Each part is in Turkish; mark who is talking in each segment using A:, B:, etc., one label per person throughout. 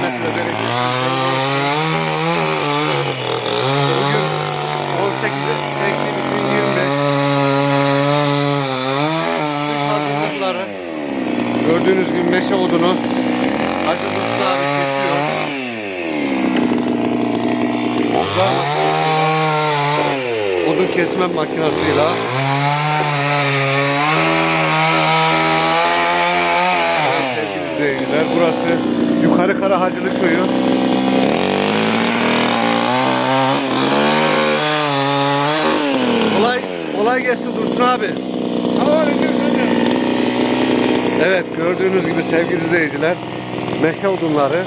A: rahmet ve bereket. Bugün 18 Ekim 2025. Kış hazırlıkları. Gördüğünüz gibi meşe odunu Hacı Dursun abi kesiyor. Odun kesme makinasıyla Evet, izleyiciler burası Yukarı Kara Hacılı Köyü Kolay, kolay gelsin Dursun abi. Evet gördüğünüz gibi sevgili izleyiciler meşe odunları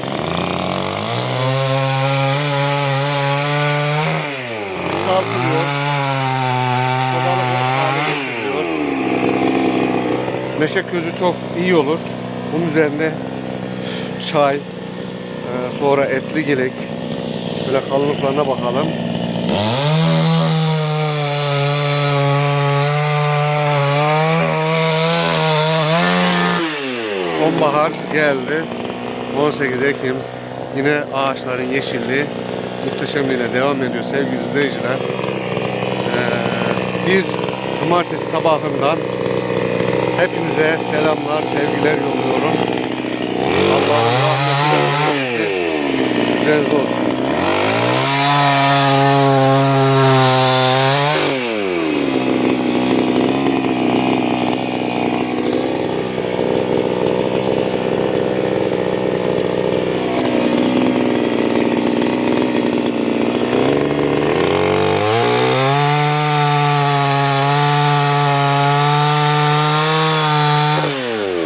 A: kısaltılıyor. Meşe közü çok iyi olur. Bunun üzerine çay, e, sonra etli gelek. Böyle kalınlıklarına bakalım. Sonbahar geldi. 18 Ekim yine ağaçların yeşilliği muhteşemliğine devam ediyor sevgili izleyiciler. Ee, bir cumartesi sabahından hepinize selamlar, sevgiler yolluyorum. Це зовсім.